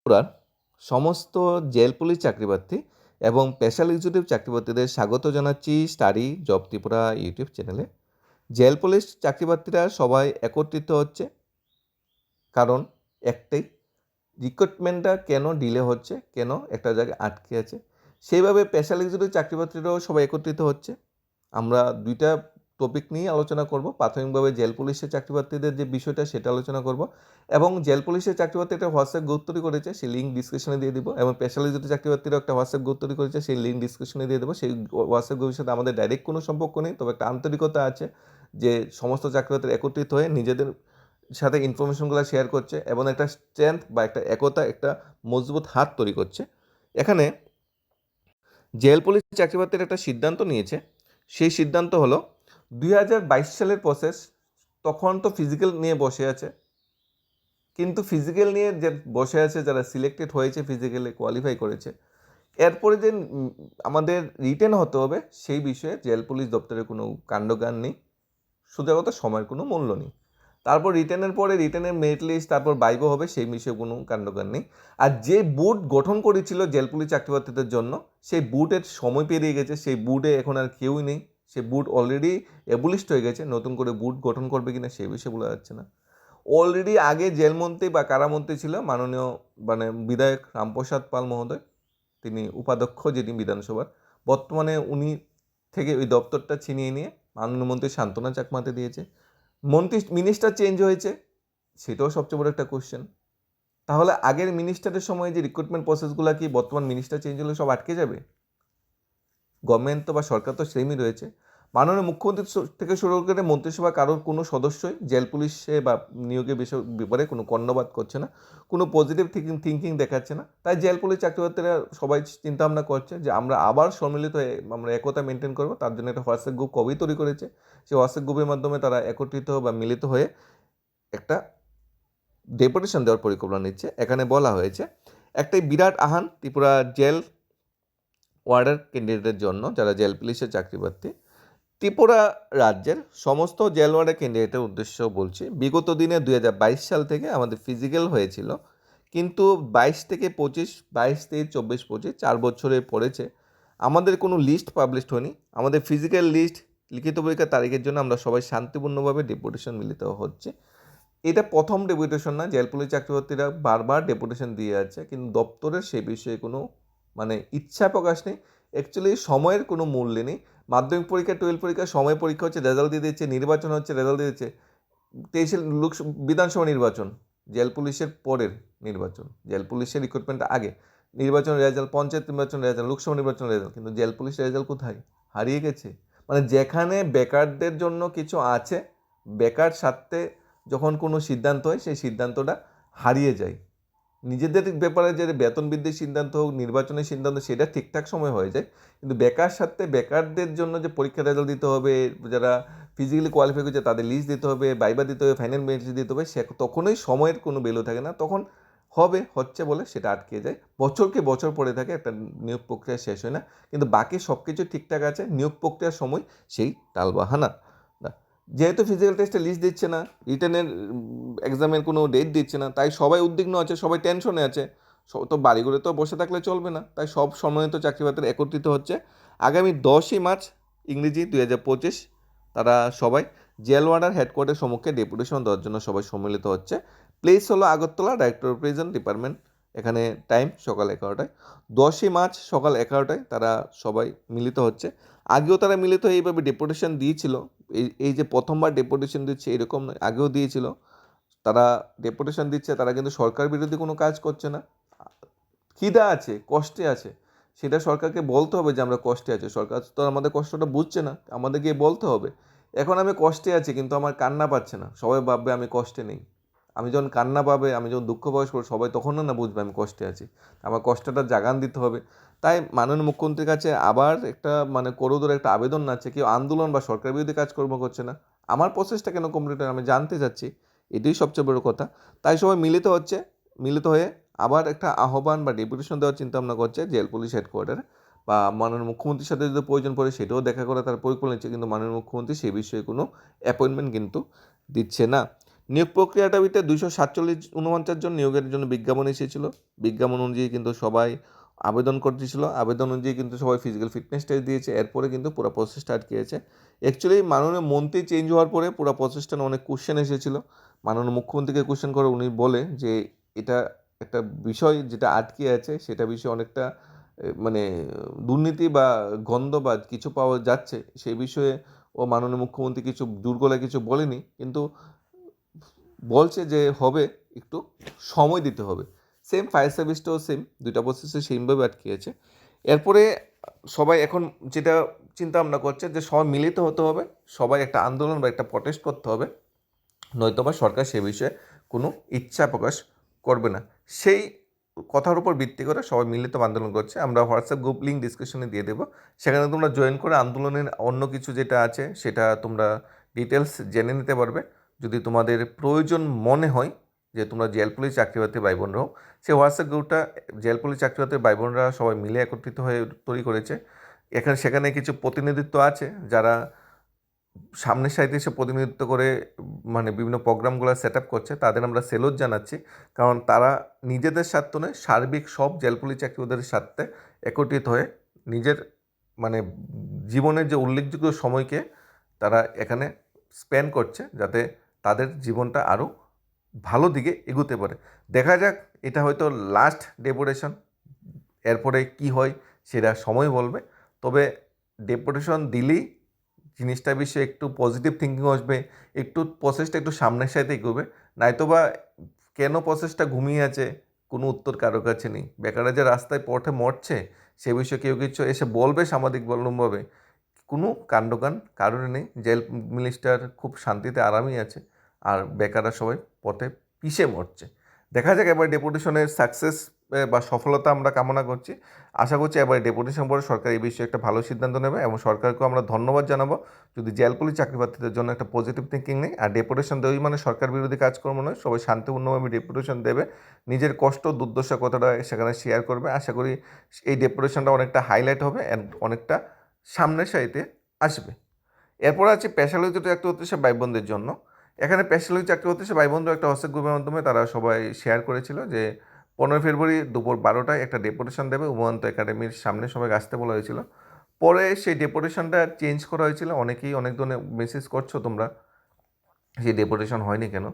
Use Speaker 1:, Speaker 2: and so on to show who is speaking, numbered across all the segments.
Speaker 1: ত্রিপুরার সমস্ত jail police চাকরিপ্রার্থী এবং স্পেশাল এক্সিকিউটিভ চাকরিপ্রার্থীদের স্বাগত জানাচ্ছি স্টাডি জব ত্রিপুরা ইউটিউব চ্যানেলে। জেল পুলিশ চাকরিপ্রার্থীরা সবাই একত্রিত হচ্ছে কারণ একটাই রিক্রুটমেন্টটা কেন ডিলে হচ্ছে, কেন একটা জায়গায় আটকে আছে? সেইভাবে স্পেশাল এক্সিকিউটিভ চাকরিপ্রার্থীরাও সবাই একত্রিত হচ্ছে। আমরা দুইটা টপিক নিয়ে আলোচনা করব। প্রাথমিকভাবে জেল পুলিশের চাকরিপ্রার্থীদের যে বিষয়টা সেটা আলোচনা করব এবং জেল পুলিশের চাকরিপ্রার্থী একটা হোয়াটসঅ্যাপ গ্রুপ তৈরি করেছে, সেই লিঙ্ক ডিসক্রিপশনে দিয়ে দিব এবং স্পেশালিস্ট চাকরিপ্রার্থীরও একটা হোয়াটসঅ্যাপ গ্রুপ তৈরি করেছে, সেই লিঙ্ক ডিসক্রিপশনে দিয়ে দেবো। সেই হোয়াটসঅ্যাপ গ্রুপের সাথে আমাদের ডাইরেক্ট কোনো সম্পর্ক নেই, তবে একটা আন্তরিকতা আছে যে সমস্ত চাকরিপ্রার্থীরা একত্রিত হয়ে নিজেদের সাথে ইনফরমেশনগুলো শেয়ার করছে এবং একটা স্ট্রেংথ বা একটা একতা, একটা মজবুত হাত তৈরি করছে। এখানে জেল পুলিশ চাকরিপ্রার্থীর একটা সিদ্ধান্ত নিয়েছে। সেই সিদ্ধান্ত হলো দুই হাজার বাইশ সালের প্রসেস তখন তো ফিজিক্যাল নিয়ে বসে আছে। কিন্তু ফিজিক্যাল নিয়ে যে বসে আছে, যারা সিলেক্টেড হয়েছে ফিজিক্যালে কোয়ালিফাই করেছে, এরপরে যে আমাদের রিটেন হতে হবে, সেই বিষয়ে জেল পুলিশ দপ্তরের কোনো কাণ্ডজ্ঞান নেই। সোজা কথা সময়ের কোনো মূল্য নেই। তারপর রিটেনের পরে রিটেনের মেরিট লিস্ট তারপর বাইবো হবে, সেই বিষয়ে কোনো কাণ্ডজ্ঞান নেই। আর যে বুট গঠন করেছিল জেল পুলিশ চাকরিপ্রার্থীদের জন্য, সেই বুটের সময় পেরিয়ে গেছে, সেই বুটে এখন আর কেউই নেই। সে বুট অলরেডি এবলিস্ট হয়ে গেছে, নতুন করে বুট গঠন করবে কিনা সে বিষয়ে বলা যাচ্ছে না। অলরেডি আগে জেলমন্ত্রী বা কারামন্ত্রী ছিল, মাননীয় মানে বিধায়ক রামপ্রসাদ পাল মহোদয়, তিনি উপাধ্যক্ষ যেটি বিধানসভার, বর্তমানে উনি থেকে ওই দপ্তরটা ছিনিয়ে নিয়ে মাননীয় মন্ত্রী সান্ত্বনা চাকমাতে দিয়েছে। মন্ত্রী মিনিস্টার চেঞ্জ হয়েছে, সেটাও সবচেয়ে বড় একটা কোশ্চেন তাহলে আগের মিনিস্টারের সময় যে রিক্রুটমেন্ট প্রসেসগুলো কি বর্তমান মিনিস্টার চেঞ্জ হলে সব আটকে যাবে? গভর্নমেন্ট তো বা সরকার তো সেমই রয়েছে। মাননীয় মুখ্যমন্ত্রী থেকে শুরু করে মন্ত্রিসভা কারোর কোনো সদস্যই জেল পুলিশে বা নিয়োগের বিষয় ব্যাপারে কোনো কর্ণবাদ করছে না, কোনো পজিটিভ থিঙ্কিং থিঙ্কিং দেখাচ্ছে না। তাই জেল পুলিশ চাকরিপ্রার্থীরা সবাই চিন্তা ভাবনা করছে যে আমরা আবার সম্মিলিত হয়ে আমরা একতা মেনটেন করব। তার জন্য একটা হোয়াটসঅ্যাপ গ্রুপ কবেই তৈরি করেছে। সেই হোয়াটসঅ্যাপ গ্রুপের মাধ্যমে তারা একত্রিত বা মিলিত হয়ে একটা ডেপুটেশন দেওয়ার পরিকল্পনা নিচ্ছে। এখানে বলা হয়েছে, একটাই বিরাট আহান ত্রিপুরা জেল ওয়ার্ডার ক্যান্ডিডেটের জন্য যারা জেল পুলিশের চাকরি প্রার্থী, ত্রিপুরা রাজ্যের সমস্ত জেল ওয়ার্ডার ক্যান্ডিডেটের উদ্দেশ্য বলছি। বিগত দিনে দু হাজার বাইশ সাল থেকে আমাদের ফিজিক্যাল হয়েছিল, কিন্তু বাইশ থেকে পঁচিশ, বাইশ থেকে চব্বিশ, পঁচিশ, চার বছরে পড়েছে। আমাদের কোনো লিস্ট পাবলিশড হয়নি। আমাদের ফিজিক্যাল লিস্ট লিখিত পরীক্ষার তারিখের জন্য আমরা সবাই শান্তিপূর্ণভাবে ডেপুটেশন মিলিত হচ্ছে। এটা প্রথম ডেপুটেশন না, জেল পুলিশ চাকরিপ্রার্থীরা বারবার ডেপুটেশন দিয়ে যাচ্ছে, কিন্তু দপ্তরের সে বিষয়ে কোনো মানে ইচ্ছা প্রকাশ নেই। অ্যাকচুয়ালি সময়ের কোনো মূল্য নেই। মাধ্যমিক পরীক্ষা টুয়েলভ পরীক্ষা, সময় পরীক্ষা হচ্ছে রেজাল্ট দিয়ে দিচ্ছে, নির্বাচন হচ্ছে রেজাল্ট দিয়ে দিচ্ছে। তেইশে লোক বিধানসভা নির্বাচন, জেল পুলিশের পরের নির্বাচন, জেল পুলিশের রিক্রুটমেন্ট আগে। নির্বাচন রেজাল্ট পঞ্চায়েত নির্বাচন রেজাল্ট লোকসভা নির্বাচন রেজাল্ট কিন্তু জেল পুলিশের রেজাল্ট কোথায়? হারিয়ে গেছে। মানে যেখানে বেকারদের জন্য কিছু আছে, বেকার স্বার্থে যখন কোনো সিদ্ধান্ত হয়, সেই সিদ্ধান্তটা হারিয়ে যায়। নিজেদের ব্যাপারে যে বেতন বৃদ্ধির সিদ্ধান্ত হোক, নির্বাচনের সিদ্ধান্ত, সেটা ঠিকঠাক সময় হয়ে যায়। কিন্তু বেকার স্বার্থে বেকারদের জন্য যে পরীক্ষা রেজাল্ট দিতে হবে, যারা ফিজিক্যালি কোয়ালিফাই করছে তাদের লিস্ট দিতে হবে বাইবা দিতে হবে ফাইনাল মেরিট দিতে হবে, সে তখনই সময়ের কোনো ভ্যালু থাকে না। তখন হবে, হচ্ছে বলে সেটা আটকে যায়। বছরকে বছর পড়ে থাকে, একটা নিয়োগ প্রক্রিয়া শেষ হয় না। কিন্তু বাকি সব কিছু ঠিকঠাক আছে, নিয়োগ প্রক্রিয়ার সময় সেই টালবাহানা যেহেতু ফিজিক্যাল টেস্টে লিস্ট দিচ্ছে না রিটার্নের এক্সামের কোনো ডেট দিচ্ছে না, তাই সবাই উদ্বিগ্ন আছে, সবাই টেনশনে আছে। তো বাড়িঘরে তো বসে থাকলে চলবে না, তাই সব সম্মানিত চাকরি বাতিল একত্রিত হচ্ছে। আগামী দশই মার্চ, ইংরেজি দুই হাজার পঁচিশ, তারা সবাই জেল ওয়ার্ডার হেডকোয়ার্টার সম্মুখে ডেপুটেশন দেওয়ার জন্য সবাই সম্মিলিত হচ্ছে। প্লেস হলো আগরতলা ডাইরেক্টর প্রিজন ডিপার্টমেন্ট এখানে টাইম সকাল এগারোটায়। দশই মার্চ সকাল এগারোটায় তারা সবাই মিলিত হচ্ছে। আগেও তারা মিলিত হয়ে এইভাবে ডেপুটেশন দিয়েছিল। এই এই যে প্রথমবার ডেপুটেশন দিচ্ছে এরকম নয়, আগেও দিয়েছিল। তারা ডেপুটেশন দিচ্ছে, তারা কিন্তু সরকার বিরোধী কোনো কাজ করছে না। খিদা আছে, কষ্টে আছে। সেটা সরকারকে বলতে হবে যে আমরা কষ্টে আছি। সরকার তো আমাদের কষ্টটা বুঝছে না আমাদের গিয়ে বলতে হবে। এখন আমি কষ্টে আছি কিন্তু আমার কান্না পাচ্ছে না। সবাই ভাববে আমি কষ্টে নেই। আমি যখন কান্না পাবে, আমি যখন দুঃখ প্রকাশ করব, সবাই তখনও না বুঝবে আমি কষ্টে আছি। আমার কষ্টটা জাগান দিতে হবে। তাই মাননীয় মুখ্যমন্ত্রীর কাছে আবার একটা মানে করোদর একটা আবেদন না আছে, কেউ আন্দোলন বা সরকার বিরোধী কাজকর্ম করছে না। আমার প্রসেসটা কেন কমপ্লিট হয় আমি জানতে চাচ্ছি। এটাই সবচেয়ে বড় কথা। তাই সবাই মিলিত হচ্ছে, মিলিত হয়ে আবার একটা আহ্বান বা ডেপুটেশন দেওয়ার চিন্তা ভাবনা করছে জেল পুলিশ হেডকোয়ার্টারে বা মাননীয় মুখ্যমন্ত্রীর সাথে যদি প্রয়োজন পড়ে, সেটাও দেখা করে তার পরিকল্পনা নিচ্ছে, কিন্তু মাননীয় মুখ্যমন্ত্রী সেই বিষয়ে কোনো অ্যাপয়েন্টমেন্ট কিন্তু দিচ্ছে না। নিয়োগ প্রক্রিয়াটার ভিতরে দুইশো সাতচল্লিশ উনপঞ্চাশ জন নিয়োগের জন্য বিজ্ঞাপন এসেছিল। বিজ্ঞাপন অনুযায়ী কিন্তু সবাই আবেদন করতেছিল। আবেদন অনুযায়ী কিন্তু সবাই ফিজিক্যাল ফিটনেস টেস্ট দিয়েছে। এরপরে কিন্তু পুরো প্রসেসটা আটকেছে অ্যাকচুয়ালি মাননীয় মন্ত্রী চেঞ্জ হওয়ার পরে পুরো প্রসেসটা অনেক কোশ্চেন এসেছিল। মাননীয় মুখ্যমন্ত্রীকে কোশ্চেন করে উনি বলে যে এটা একটা বিষয় যেটা আটকে আছে, সেটা বিষয়ে অনেকটা মানে দুর্নীতি বা গন্ধ বা কিছু পাওয়া যাচ্ছে, সেই বিষয়ে ও মাননীয় মুখ্যমন্ত্রী কিছু দুর্গলে কিছু বলেনি। কিন্তু বলছে যে হবে, একটু সময় দিতে হবে। সেম ফায়ার সার্ভিসটাও সেম দুইটা প্রসেসে সেমভাবে আটকে আছে এরপরে সবাই এখন যেটা চিন্তা ভাবনা করছে যে সবাই মিলিত হতে হবে, সবাই একটা আন্দোলন বা একটা প্রটেস্ট করতে হবে নয়তোবা সরকার সে বিষয়ে কোনো ইচ্ছা প্রকাশ করবে না। সেই কথার উপর ভিত্তি করে সবাই মিলিত আন্দোলন করছে। আমরা হোয়াটসঅ্যাপ গ্রুপ লিঙ্ক ডিসকাশনে দিয়ে দেবো। সেখানে তোমরা জয়েন করে আন্দোলনের অন্য কিছু যেটা আছে, সেটা তোমরা ডিটেলস জেনে নিতে পারবে। যদি তোমাদের প্রয়োজন মনে হয় যে তোমরা জেল পুলিশ চাকরি বাকরি ভাই বোনরাও সেই হোয়াটসঅ্যাপ গ্রুপটা, জেল পুলিশ চাকরি বাকরি ভাই বোনরা সবাই মিলে একত্রিত হয়ে তৈরি করেছে। এখানে, সেখানে কিছু প্রতিনিধিত্ব আছে যারা সামনের সাইডে এসে প্রতিনিধিত্ব করে মানে বিভিন্ন প্রোগ্রামগুলো সেট আপ করছে। তাদের আমরা সেলুট জানাচ্ছি। কারণ তারা নিজেদের স্বার্থ নয়, সার্বিক সব জেল পুলিশ চাকরিদের স্বার্থে একত্রিত হয়ে নিজের মানে জীবনের যে উল্লেখযোগ্য সময়কে তারা এখানে স্পেন্ড করছে যাতে তাদের জীবনটা আরও ভালো দিকে এগোতে পারে। দেখা যাক, এটা হয়তো লাস্ট ডেপুটেশন এরপরে কি হয় সেটা সময় বলবে। তবে ডেপুটেশন দিলেই জিনিসটা বিষয়ে একটু পজিটিভ থিঙ্কিং আসবে, একটু প্রসেসটা একটু সামনের সাথে এগোবে। নয়তো বা কেন প্রসেসটা ঘুমিয়ে আছে, কোনো উত্তর কারও কাছে নেই। বেকাররা যে রাস্তায় পথে মরছে, সে বিষয়ে কেউ কিছু এসে বলবে সামাজিক বললমভাবে কোনো কাণ্ডজ্ঞান কারণে নেই। জেল মিনিস্টার খুব শান্তিতে আরামই আছে। আর বেকাররা সবাই পথে পিষে মরছে। দেখা যাক এবার ডেপুটেশনের সাকসেস বা সফলতা আমরা কামনা করছি। আশা করছি এবার ডেপুটেশন পরে সরকার এই বিষয়ে একটা ভালো সিদ্ধান্ত নেবে এবং সরকারকেও আমরা ধন্যবাদ জানাব। যদি জেল পুলিশ চাকরি প্রার্থীদের জন্য একটা পজিটিভ থিঙ্কিং নেই, আর ডেপুটেশন দেওয়াই মানে সরকার বিরোধী কাজকর্ম নয়, সবাই শান্তিপূর্ণভাবে ডেপুটেশন দেবে। নিজের কষ্ট, দুর্দশা কথাটা সেখানে শেয়ার করবে। আশা করি এই ডেপুটেশনটা অনেকটা হাইলাইট হবে অ্যান্ড অনেকটা সামনের সাইতে আসবে। এরপর আছে পেশালিত একটা হচ্ছে ভাই বোনদের জন্য। এখানে পেশালিত চাকরি হচ্ছে ভাই বন্ধু একটা হোয়াটসঅ্যাপ গ্রুপের মাধ্যমে তারা সবাই শেয়ার করেছিল যে, পনেরোই ফেব্রুয়ারি দুপুর বারোটায় একটা ডেপুটেশন দেবে উমান্ত একাডেমির সামনে সবাই আসতে বলা হয়েছিল। পরে সেই ডেপুটেশনটা চেঞ্জ করা হয়েছিল। অনেকেই অনেক ধরনের মেসেজ করছ তোমরা। সেই ডেপুটেশন হয়নি কেন?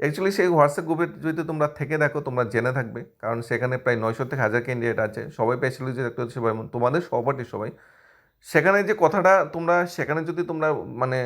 Speaker 1: অ্যাকচুয়ালি সেই হোয়াটসঅ্যাপ গ্রুপে যদি তোমরা থেকে দেখো, তোমরা জেনে থাকবে। কারণ সেখানে প্রায় নয়শো থেকে হাজার ক্যান্ডিডেট আছে। সবাই স্পেশালি চাকরি হচ্ছে তোমাদের সহপাঠী সবাই। সেখানে যে কথাটা তোমরা, সেখানে যদি তোমরা মানে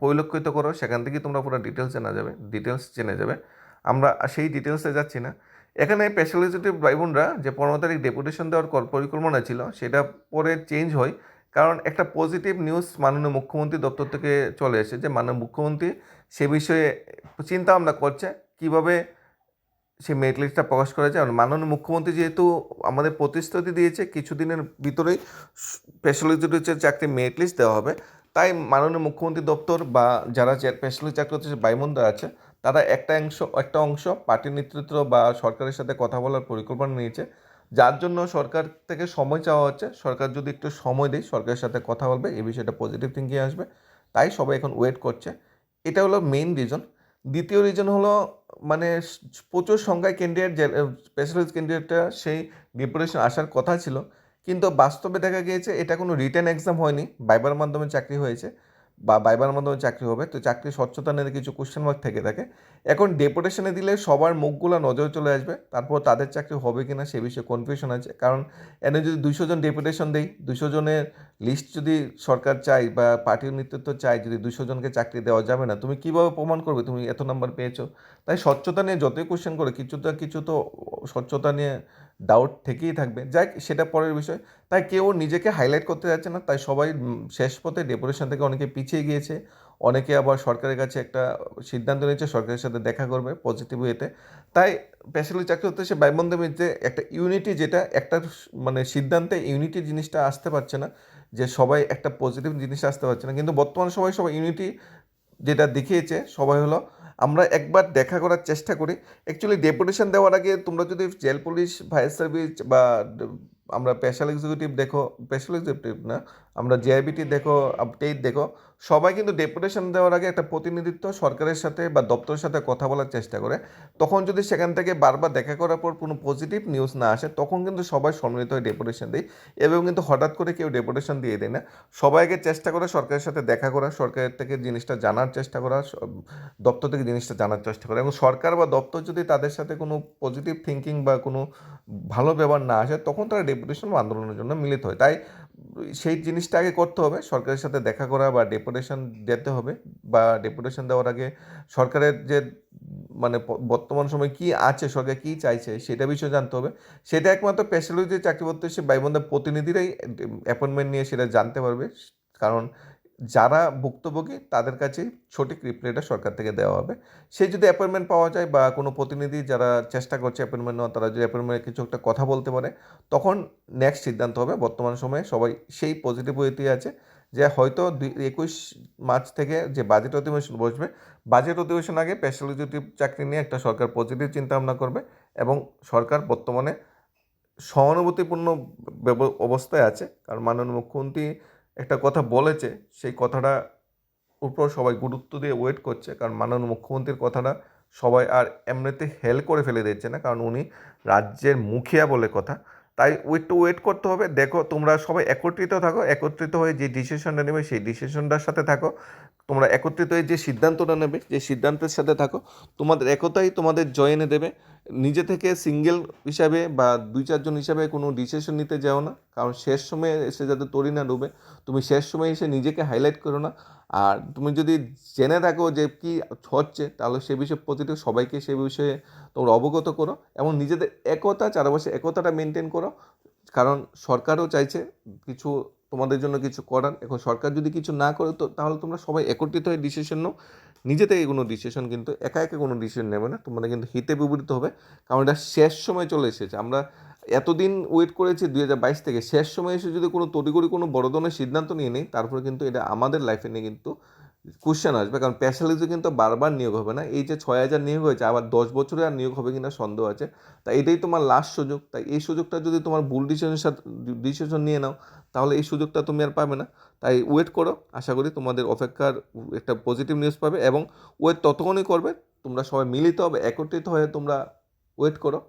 Speaker 1: পরিলক্ষিত করো, সেখান থেকেই তোমরা পুরো ডিটেলস জানা যাবে ডিটেলস জেনে যাবে। আমরা সেই ডিটেলসে যাচ্ছি না। এখানে স্পেশালিস্টের ভাই বোনরা যে পনেরো তারিখ ডেপুটেশন দেওয়ার পরিকল্পনা ছিল, সেটা পরে চেঞ্জ হয়। কারণ একটা পজিটিভ নিউজ মাননীয় মুখ্যমন্ত্রী দপ্তর থেকে চলে এসে যে মাননীয় মুখ্যমন্ত্রী সে বিষয়ে চিন্তা ভাবনা করছে, কীভাবে সেই মেরিট লিস্টটা প্রকাশ করা যায় মাননীয় মুখ্যমন্ত্রী যেহেতু আমাদের প্রতিশ্রুতি দিয়েছে, কিছুদিনের ভিতরেই স্পেশাল স্পেশালিস্টের চাকরি মেরিট লিস্ট দেওয়া হবে। তাই মাননীয় মুখ্যমন্ত্রী দপ্তর বা যারা স্পেশালিস্ট চাকরি হচ্ছে বাইমন্দা আছে, তারা একটা অংশ একটা অংশ পার্টির নেতৃত্ব বা সরকারের সাথে কথা বলার পরিকল্পনা নিয়েছে। যার জন্য সরকার থেকে সময় চাওয়া হচ্ছে। সরকার যদি একটু সময় দেয়, সরকারের সাথে কথা বলবে, এই বিষয়টা পজিটিভ থিঙ্কিং আসবে। তাই সবাই এখন ওয়েট করছে। এটা হলো মেইন রিজন দ্বিতীয় রিজন হলো মানে প্রচুর সংখ্যায় ক্যান্ডিডেট স্পেশালিস্ট ক্যান্ডিডেটটা সেই ডিপুটেশন আসার কথা ছিল। কিন্তু বাস্তবে দেখা গিয়েছে, এটা কোনো রিটার্ন এক্সাম হয়নি বাইবার মাধ্যমে চাকরি হয়েছে। বা বাইবার মাধ্যমে চাকরি হবে, তো চাকরির স্বচ্ছতা নিয়ে কিছু কোশ্চেন মার্ক থেকে থাকে। এখন ডেপুটেশনে দিলে সবার মুখগুলো নজরে চলে আসবে, তারপর তাদের চাকরি হবে কি না সে বিষয়ে কনফিউশন আছে। কারণ এনে যদি দুইশো জন ডেপুটেশন দেই দুশো জনের লিস্ট যদি সরকার চাই বা পার্টির নেতৃত্ব চাই যদি দুশো জনকে চাকরি দেওয়া যাবে না, তুমি কীভাবে প্রমাণ করবে তুমি এত নাম্বার পেয়েছ? তাই স্বচ্ছতা নিয়ে যতই কোশ্চেন করে, কিছু তো কিছু তো স্বচ্ছতা নিয়ে ডাউট থেকেই থাকবে। যাই সেটা পরের বিষয়। তাই কেউ নিজেকে হাইলাইট করতে যাচ্ছে না, তাই সবাই শেষ পথে ডেপুটেশন থেকে অনেকে পিছিয়ে গিয়েছে। অনেকে আবার সরকারের কাছে একটা সিদ্ধান্ত নিয়েছে, সরকারের সাথে দেখা করবে পজিটিভ ওয়েতে তাই স্পেশালি চাকরি হতে সে মধ্যে একটা ইউনিটি যেটা, একটা মানে সিদ্ধান্তে ইউনিটি জিনিসটা আসতে পারছে না, যে সবাই একটা পজিটিভ জিনিস আসতে পারছে না। কিন্তু বর্তমানে সবাই সবাই ইউনিটি যেটা দেখিয়েছে সবাই হলো, আমরা একবার দেখা করার চেষ্টা করি। অ্যাকচুয়ালি ডেপুটেশন দেওয়ার আগে তোমরা যদি জেল পুলিশ ফায়ার সার্ভিস বা আমরা স্পেশাল এক্সিকিউটিভ দেখো স্পেশাল এক্সিকিউটিভ না আমরা জেআইবিটি দেখো আপডেট দেখো, সবাই কিন্তু ডেপুটেশন দেওয়ার আগে একটা প্রতিনিধিত্ব সরকারের সাথে বা দপ্তরের সাথে কথা বলার চেষ্টা করে। তখন যদি সেখান থেকে বারবার দেখা করার পর কোনো পজিটিভ নিউজ না আসে, তখন কিন্তু সবাই সম্মিলিত হয়ে ডেপুটেশন দেয় এবং কিন্তু হঠাৎ করে কেউ ডেপুটেশন দিয়ে দেয় না। সবাইকে চেষ্টা করে সরকারের সাথে দেখা করা, সরকারের থেকে জিনিসটা জানার চেষ্টা করা দপ্তর থেকে জিনিসটা জানার চেষ্টা করা এবং সরকার বা দপ্তর যদি তাদের সাথে কোনো পজিটিভ থিঙ্কিং বা কোনো ভালো ব্যবহার না আসে, তখন তারা ডেপুটেশন আন্দোলনের জন্য মিলিত হয়। তাই সেই জিনিসটা আগে করতে হবে। সরকারের সাথে দেখা করা বা ডেপুটেশন দিতে হবে বা ডেপুটেশন দেওয়ার আগে সরকারের যে মানে বর্তমান সময় কি আছে, সরকার কি চাইছে সেটা বিষয়ে জানতে হবে। সেটা একমাত্র স্পেশালিটি চাকরি করতে সে বাইবন্ধের প্রতিনিধিরাই অ্যাপয়েন্টমেন্ট নিয়ে সেটা জানতে পারবে। কারণ যারা ভুক্তভোগী, তাদের কাছে সঠিক রিপ্লাইটা সরকার থেকে দেওয়া হবে। সে যদি অ্যাপয়েন্টমেন্ট পাওয়া যায় বা কোনো প্রতিনিধি যারা চেষ্টা করছে অ্যাপয়েন্টমেন্ট নেওয়া তারা যদি অ্যাপয়েন্টমেন্টে কিছু একটা কথা বলতে পারে, তখন নেক্সট সিদ্ধান্ত হবে। বর্তমান সময়ে সবাই সেই পজিটিভ ওয়েতেই আছে যে হয়তো দুই, একুশ মার্চ থেকে যে বাজেট অধিবেশন বসবে বাজেট অধিবেশন আগে স্পেশাল এক্সিকিউটিভ চাকরি নিয়ে একটা সরকার পজিটিভ চিন্তা ভাবনা করবে এবং সরকার বর্তমানে সহানুভূতিপূর্ণ অবস্থায় আছে। কারণ মাননীয় মুখ্যমন্ত্রী একটা কথা বলেছে, সেই কথাটা উপর সবাই গুরুত্ব দিয়ে ওয়েট করছে, কারণ মাননীয় মুখ্যমন্ত্রীর কথাটা সবাই আর এমনিতে হেল করে ফেলে দিচ্ছে না, কারণ উনি রাজ্যের মুখিয়া বলে কথা। তাই একটু ওয়েট করতে হবে, দেখো তোমরা সবাই একত্রিত থাকো, একত্রিত হয়ে যে ডিসিশনটা নেবে সেই ডিসিশনটার সাথে থাকো। তোমরা একত্রিত হয়ে যে সিদ্ধান্তটা নেবে, যে সিদ্ধান্তের সাথে থাকো, তোমাদের একতাই তোমাদের জয় এনে দেবে। নিজে থেকে সিঙ্গেল হিসাবে বা দুই চারজন হিসাবে কোনো ডিসিশন নিতে যাও না, কারণ শেষ সময়ে এসে যাতে তরি না ডুবে, তুমি শেষ সময়ে এসে নিজেকে হাইলাইট করো না। আর তুমি যদি জেনে থাকো যে কি হচ্ছে, তাহলে সে বিষয়ে প্রতিটি সবাইকে সে বিষয়ে তোমরা অবগত করো এবং নিজেদের একতা, চারপাশে একতাটা মেনটেন করো। কারণ সরকারও চাইছে কিছু তোমাদের জন্য কিছু করার। এখন সরকার যদি কিছু না করে, তো তাহলে তোমরা সবাই একত্রিত হয়ে ডিসিশন নাও। নিজে থেকে কোনো ডিসিশন কিন্তু একা একা কোনো ডিসিশন নেবে না। তোমাদের কিন্তু হিতে বিপরীত হবে। কারণ এটা শেষ সময় চলে এসেছে। আমরা এতদিন ওয়েট করেছি দুই হাজার বাইশ থেকে। শেষ সময় এসে যদি কোনো তরিগরি কোনো বড় ধরনের সিদ্ধান্ত নিয়ে নেই, তারপরে কিন্তু এটা আমাদের লাইফে নিয়ে কিন্তু কোশ্চেন আসবে, কারণ স্পেশালিজে কিন্তু বারবার নিয়োগ হবে না। এই যে ছয় হাজার নিয়োগ হয়েছে, আবার দশ বছরে আর নিয়োগ হবে কিনা সন্দেহ আছে। তাই এটাই তোমার লাস্ট সুযোগ। তাই এই সুযোগটা যদি তোমার ভুল ডিসিশনের সাথে ডিসিশন নিয়ে নাও, তাহলে এই সুযোগটা তুমি আর পাবে না। তাই ওয়েট করো, আশা করি তোমাদের অপেক্ষার একটা পজিটিভ নিউজ পাবে এবং ওয়েট ততক্ষণই করবে, তোমরা সবাই মিলিত হবে, একত্রিত হয়ে তোমরা ওয়েট করো।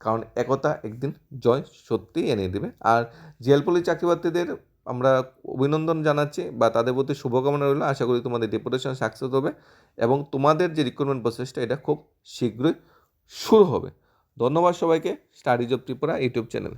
Speaker 1: কারণ একতা একদিন জয় সত্যিই এনে দেবে। আর জেল পুলিশ আমরা অভিনন্দন জানাচ্ছি বা তাদের প্রতি শুভকামনা রইল। আশা করি তোমাদের ডেপুটেশন সাকসেস হবে এবং তোমাদের যে রিক্রুটমেন্ট প্রসেসটা এটা খুব শীঘ্রই শুরু হবে। ধন্যবাদ সবাইকে। Studies of Tripura YouTube channel